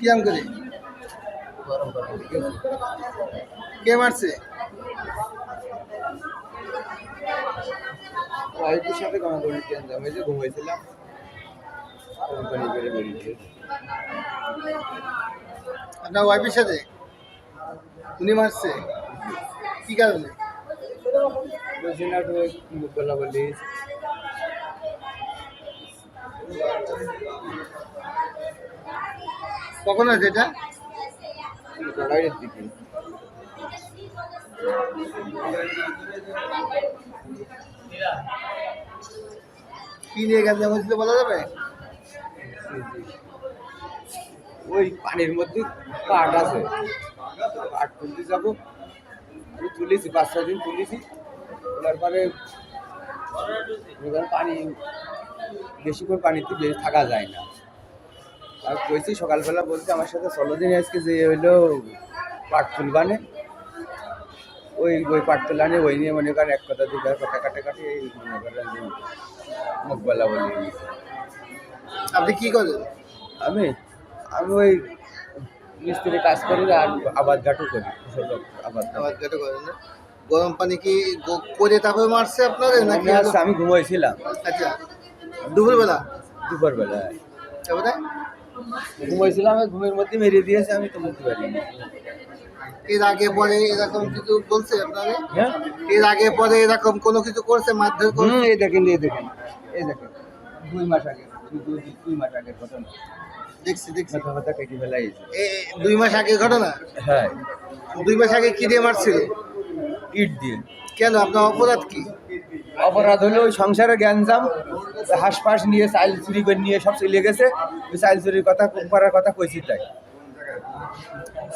কিরাম করে? কে মারছে? ওয়াইফের সাথে কেন আমি যে ঘুমাইছিলাম। কোম্পানি করে বেরিয়েছে। আপনার ওয়াইফের সাথে? উনি মারছে? কি কারণে? বলা বলি। কখন আছে এটা? বাইরের দিকে কি নিয়ে গেছে হয়েছিল বলা যাবে? ওই পানির মধ্যে কাঠ আছে। কাঠ তুলতে যাব। তুলেছি, পাঁচ ছয় দিন তুলেছি। তোলার পরে পানি বেশিক্ষণ পানিতে বেশি থাকা যায় না। আর কইছি সকালবেলা বলছে আমার সাথে চলো দিন আজকে যে হইল পাট তুলবানে। ওই ওই পাট তোলানে ওই নিয়ে মনে করেন এক কথা দুবার কথা কাটে কাটে এই মনে করেন যে মুখবেলা বলে আপনি কি করেন? আমি আমি ওই মিস্ত্রি কাজ করি আর আবাদ ঘাটও করি আবাদ ঘাট। আবার যেটা করেন না? গরম পানি কি করে তারপরে মারছে আপনাদের নাকি আমি ঘুমাইছিলাম। আচ্ছা দুপুরবেলা? দুপুরবেলা তারপরে? ঘুমাইছিলাম ঘুমের মধ্যে মেরে দিয়েছে আমি তো বুঝতে পারিনি। এর আগে পরে এরকম কিছু বলছে আপনাকে হ্যাঁ? এর আগে পরে এরকম কোনো কিছু করছে মারধর করছে? এই দেখেন এই দেখেন এই দেখেন দুই মাস আগে দুই মাস আগের ঘটনা। দেখছি দেখছি। মাথা কেটে দুই মাস আগের ঘটনা? হ্যাঁ। দুই মাস আগে কি দিয়ে মারছিল? ইট দিয়ে। কেন আপনার অপরাধ কি? অপরাধ হলো, ওই সংসারে জ্ঞানজাম হাসপাস নিয়ে চাইল চুরি করে নিয়ে সব চলে গেছে। ওই চাইল চুরির কথা করার কথা কইছি তাই।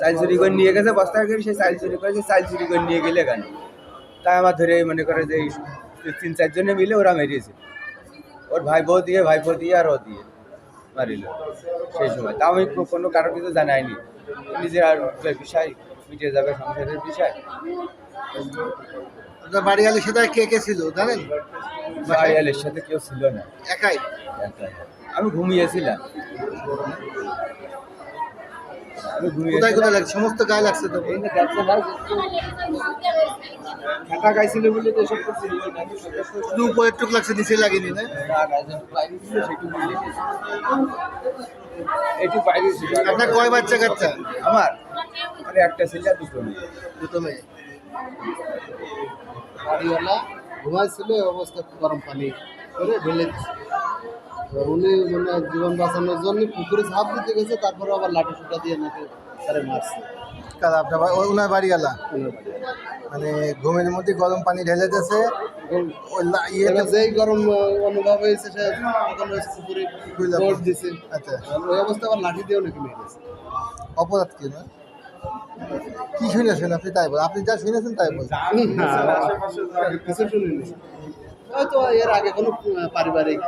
চাইল চুরি করে নিয়ে গেছে, বস্তা করে সে চাইল চুরি করেছে চাইল চুরি করে নিয়ে গেলে কেন? তাই আমার ধরে মনে করে যে তিন চারজনে মিলে ওরা মেরিয়েছে ওর ভাই বউ দিয়ে ভাই বউ দিয়ে আর ও দিয়ে মারিল সেই সময়। তা আমি কোনো কারও কিছু জানাইনি। নিজের আর বিষয় মিটে যাবে সংসারের বিষয়। বাড়ি সেটা কে কে ছিল জানেন? বাড়িয়ালের সাথে কেউ ছিল না। একাই? আমি ঘুমিয়েছিলাম। কোথায় লাগছে? সমস্ত গায়ে লাগছে তো? গাইছিল বলে তো সব শুধু উপরের টুক লাগছে নিচে লাগেনি না। একটু বাইরে ছিল আপনার কয় বাচ্চা কাচ্চা আমার একটা ছেলে দুটো মেয়ে। দুটো মেয়ে। বাড়িওয়ালা ঘুমাইছিল এই অবস্থা গরম পানি করে ঢেলে উনি মানে জীবন বাঁচানোর জন্য পুকুরে ঝাঁপ দিতে গেছে তারপরে আবার লাঠি সুটা দিয়ে নাকি তারে মারছে। কারা আপনার ওনার বাড়িওয়ালা? মানে ঘুমের মধ্যে গরম পানি ঢেলে দিয়েছে ইয়েতে এবার যেই গরম অনুভব হয়েছে সে তখন পুকুরে দিছে। আচ্ছা। ওই অবস্থা আবার লাঠি দিয়েও নাকি মেরেছে অপরাধ কি না কি শুনেছেন আপনি? তাই বল। আপনি যা শুনেছেন তাই বল। কিছু শুনিনি হয়তো এর আগে কোনো পারিবারিক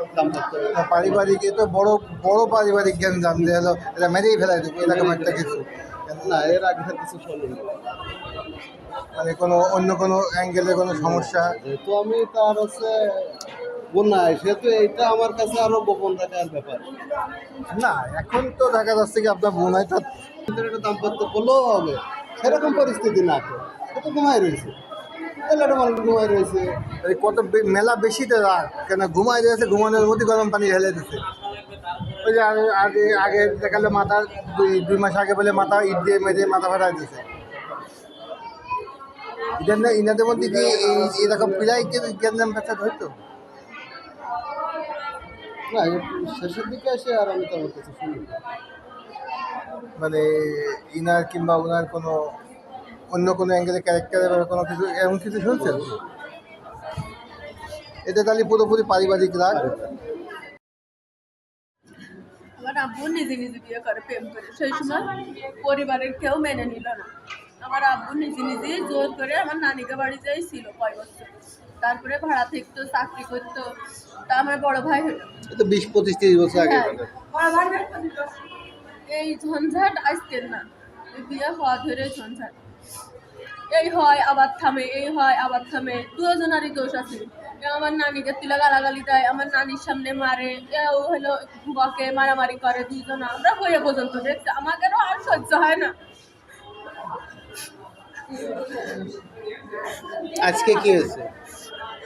পারিবারিক এ তো বড় বড় পারিবারিক জ্ঞান জানতে হলো এটা মেরেই ফেলাই দেবো এরকম একটা কিছু। না এর আগে আর কিছু শুনিনি মানে কোনো অন্য কোনো অ্যাঙ্গেলে কোনো সমস্যা? আমি তার হচ্ছে সেহেতু এইটা আমার কাছে আরও গোপন রাখার ব্যাপার। না এখন তো দেখা যাচ্ছে কি আপনার বোন তো ভিতরে একটা দাম্পত্য করলেও হবে। সেরকম পরিস্থিতি না তো। তো ঘুমাই রয়েছে। রয়েছে। কত মেলা বেশি তো কেন ঘুমাই দিয়েছে ঘুমানোর মধ্যে গরম পানি ঢেলে দিচ্ছে ওই যে আগে আগে দেখালে মাথা, দুই দুই মাস আগে বলে মাথা ইট দিয়ে মেরে মাথা ফাটা দিয়েছে ইনাদের ইনাদের মধ্যে কি এরকম প্রায় জ্ঞান পেঁচা ধরতো? না শেষের দিকে এসে আর আমি তেমন কিছু মানে ইনার কিংবা ওনার কোনো অন্য কোনো অ্যাঙ্গেলে ক্যারেক্টারের বা কোনো কিছু এমন কিছু শুনছেন? এটা তাহলে পুরোপুরি পারিবারিক রাগ। আমার আব্বু নিজে নিজে বিয়ে করে প্রেম করে। সেই সময় পরিবারের কেউ মেনে নিল না। আমার আব্বু নিজে নিজে জোর করে আমার নানিকে বাড়ি যাই ছিল কয় বছর। তারপরে ভাড়া থাকতো চাকরি করতো। তা আমার বড় ভাই হলো। বিশ পঁচিশ তিরিশ বছর আগে। হ্যাঁ। এই ঝঞ্ঝাট আজকের না? বিয়ে হওয়া ধরে ঝঞ্ঝাট। এই হয়, আবার থামে, এই হয়, আবার থামে। দুজনারই দোষ আছে। আমার নানিকে তুলে গালাগালি দেয়, আমার নানির সামনে মারে। এও হলো বকে, মারামারি করে দুইজন। আমরা হয়ে পর্যন্ত, দেখছি? আমাদেরও আর সহ্য হয় না। আজকে কি হয়েছে?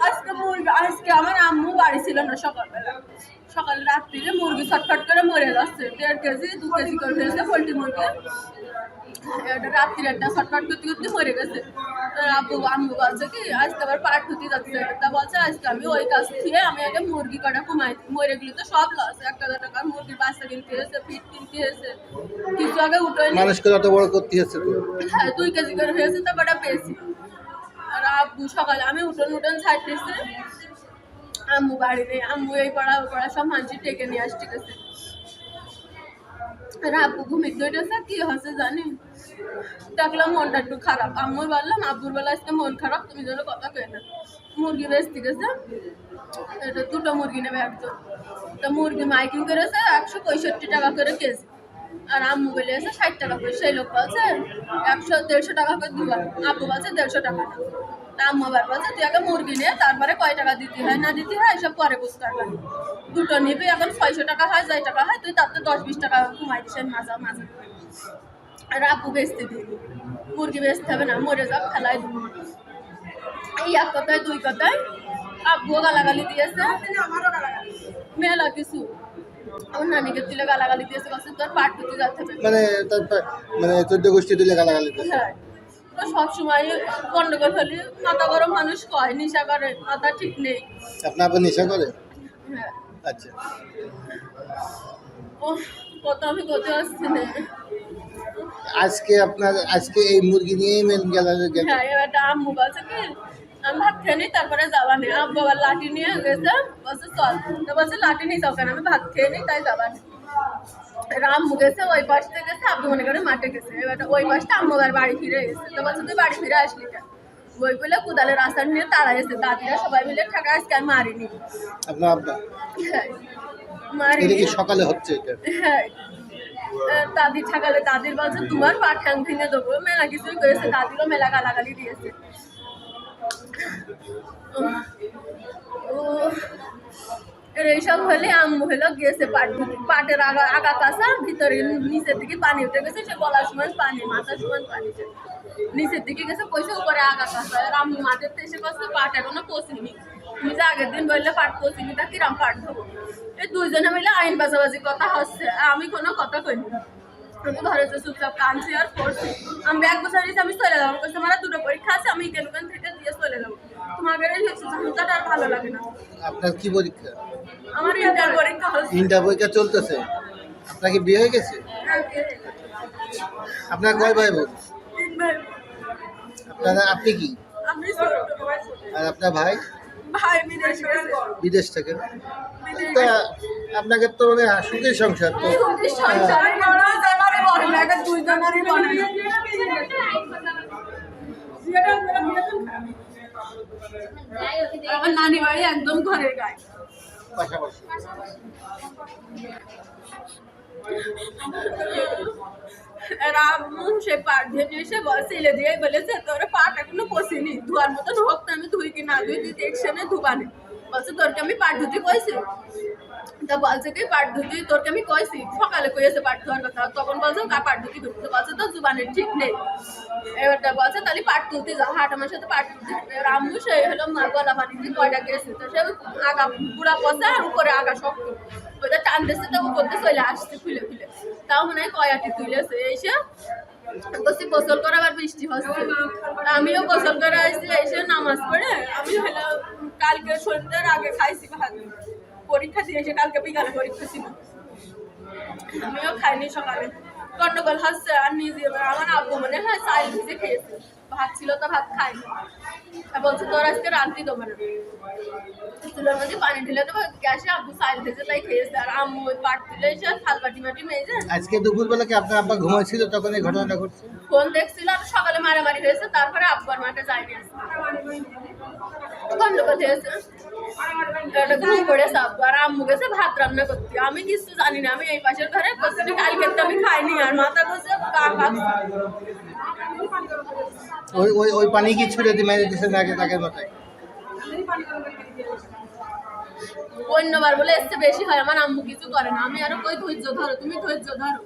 আজকে মুরগি আজকে আমার আম্মু বাড়ি ছিল না সকালবেলা। সকাল রাত্রিরে মুরগি ছটফট করে মরে যাচ্ছে। দেড় কেজি দু কেজি করে হয়েছে পোলট্রি মুরগি। রাত্রির একটা ছটফট করতে করতে মরে গেছে। আব্বু আম্মু বলছে কি আজকে আবার পাট ধুতে যাচ্ছে। তা বলছে আজকে আমি ওই কাজ থেকে আমি আগে মুরগি কটা কমাই মরে গেলে তো সব লস এক হাজার টাকা মুরগির বাচ্চা কিনতে হয়েছে ফিট কিনতে হয়েছে। কিছু আগে উঠে মানুষকে অত বড় করতে হচ্ছে তো। হ্যাঁ দুই কেজি করে হয়েছে তো কটা পেয়েছি। সকালে আমি উঠোন উঠোন ছাড়তেছি। আম্মু বাড়ি নেই, আম্মু এই পাড়া পাড়া সব মানুষ ডেকে নিয়ে আসতে গেছে। আর আব্বু ঘুমিয়ে উঠেছে কি হচ্ছে জানি? দেখলাম মনটা একটু খারাপ। আম্মুর বললাম, আব্বুর বেলা আজকে মন খারাপ, তুমি যেন কথা কয়ে না। মুরগি বেচতে গেছে। এটা দুটো মুরগি নেবে একজন। তা মুরগি মাইকিং করেছে, একশো পঁয়ষট্টি টাকা করে কেজি। আর আম্মু বলে এসে ষাট টাকা করে। সেই লোক বলছে, একশো, দেড়শো টাকা করে দিবা আব্বু বলছে, দেড়শো টাকা। আম্মু আবার বলছে, তুই আগে মুরগি নিয়ে তারপরে কয় টাকা দিতে হয়, না দিতে হয়, এসব পরে বুঝতে পারবি দুটো নিবি, এখন ছয়শো টাকা হয়, যাই টাকা হয়, তুই তাতে দশ, বিশ টাকা কমাই দিস মাঝে মাঝে আর আব্বু বেচতে দিবি। মুরগি বেচতে হবে না, মরে যাক খেলায় এই এক কথায়, দুই কথায়, আব্বুও গালাগালি দিয়েছে। মেলা কিছু। আমার নানিকে তুলে গালাগালি দিয়েছে বলছে তোর পাট করতে যেতে মানে মানে চোদ্দ গোষ্ঠী তুলে গালাগালি করছে হ্যাঁ। তো সবসময় গন্ডগোল হলে মাথা গরম মানুষ কয় নেশা করে মাথা ঠিক নেই। আপনার আবার নেশা করে? হ্যাঁ। আচ্ছা। ও কত আমি কত আসছি না। আজকে আপনার আজকে এই মুরগি নিয়েই মেন গেল। হ্যাঁ এবারটা আম্মু বলছে কি আমি ভাত খেয়ে নিই তারপরে যাবা নেই আব্বু আবার লাঠি নিয়ে গেছে বলছে চল। তো বলছে লাঠি নিয়ে যাও কেন? আমি ভাত খেয়ে নিই তাই যাবা। নেই আম্মু গেছে ওই পাশটা গেছে আব্বু মনে করে মাঠে গেছে। এবার ওই পাশটা আম্মু আবার বাড়ি ফিরে গেছে তো বলছে তুই বাড়ি ফিরে আসলি কেন? বই বলে কুদালের আসার নিয়ে তারা এসে দাদিরা সবাই মিলে ঠাকা আজকে আমি মারিনি। আপনার আব্বা? মারিনি। সকালে হচ্ছে এটা? হ্যাঁ। দাদি ঠাকালে দাদির বলছে তোমার পা ঠ্যাং ভেঙে দেবো। মেলা কিছুই করেছে দাদিরও মেলা গালাগালি দিয়েছে। এইসব হলে পাটের আগা আগা ভিতরে নিচের দিকে পানি উঠে গেছে, সে গলার সময় পানি, মাথার পানি নিচের দিকে গেছে উপরে আগা কাঁচা আর আম্মু মাঠের এসে বসে পাট এখনও পচিনি। তুমি যে আগের দিন বললে, পাট পচিনি তা কিরাম পাট ধরবো? এই দুইজনে মিলে আইন বাজাবাজি কথা হচ্ছে আমি কোনো কথা কইনি। আমি ঘরে চুপচাপ কাঁদছি আর পড়ছি। আমি ব্যাগ বসে নিয়েছি আমি চলে যাব। কাছে আমার দুটো পরীক্ষা আছে আমি কেন কেন থেকে দিয়ে চলে যাব। তোমাদের এই ঝামেলাটা আর ভালো লাগে না। আপনার কি পরীক্ষা? আমার ইন্টার পরীক্ষা হচ্ছে। ইন্টার পরীক্ষা চলতেছে। আপনার কি বিয়ে হয়ে গেছে? আপনার কয় ভাই বোন? তিন ভাই আপনারা আপনি কি? আমি আর আপনার ভাই? বিদেশ থেকে। আপনাকে তো মানে সুখের সংসার তো। দুই আমার নানি বাড়ি একদম ঘরের গায়ে। পাশাপাশি। সে পাট ভেঙে এসে বসে দিয়ে বলেছে তোর পাট এখনও পশিনি ধোয়ার মতন হোক না আমি ধুই কি না ধুই তুই দেখছেনে ধুবানে। বলছে তোরকে আমি পাট ধুতে কইছি। তা বলছে কি পাট ধুতি তোরকে আমি কইছি, সকালে কইছে পাট ধোয়ার কথা। তখন বলছে কা পাট ধুতি ধুতে বলছে তো জুবানের ঠিক নেই। এবারটা বলছে, তাহলে পাট তুলতে যাও। হাট আমার সাথে পাট তুলতে এবার আম্মু, সে হলো মা গলা পানি দিয়ে কয়টা গেছে? তো সে আগা পুরা পচা আর উপরে আগা শক্ত। ওইটা টান দিচ্ছে তো উপর দিয়ে চলে আসছে খুলে খুলে। তাও মনে হয় কয়াটি তুলেছে। এসে বসে গোসল করে আবার বৃষ্টি হচ্ছে। আমিও গোসল করে আসছি, এসে নামাজ পড়ে, আমি হলো কালকে সন্ধ্যার আগে খাইছি ভাত। পরীক্ষা দিয়ে এসে কালকে বিকালে পরীক্ষা ছিল। আমিও খাইনি সকালে। গন্ডগোল হচ্ছে আর নিজে আমার আব্বু মনে হয় চাল ভিজে খেয়েছে। ভাত ছিল তো ভাত খাইনি। বলছে তোর আজকে রাত্রি দেবো না। চুলের মধ্যে পানি ঢেলে দেবো গ্যাসে আব্বু চাল ভেজে তাই খেয়েছে। আর আম্মু ওই পাট তুলে এসে থাল বাটি মাটি মেজে আজকে দুপুরবেলা কি আপনার আব্বা তখন এই ঘটনাটা ঘটছে? ফোন দেখছিল আর সকালে মারামারি হয়েছে তারপরে আব্বার মাঠে যায়নি। গন্ডগোল হয়েছে। আর আম্মু গেছে ভাত রান্না করতে। আমি কিছু জানি আমি এই পাশের ঘরে করছি কালকে তো আমি খাইনি আর মাথা করছে ওই পানি কি অন্যবার বলে এসছে বেশি হয় আমার আম্মু কিছু করে না। আমি আরও কই ধৈর্য ধরো তুমি ধৈর্য ধরো।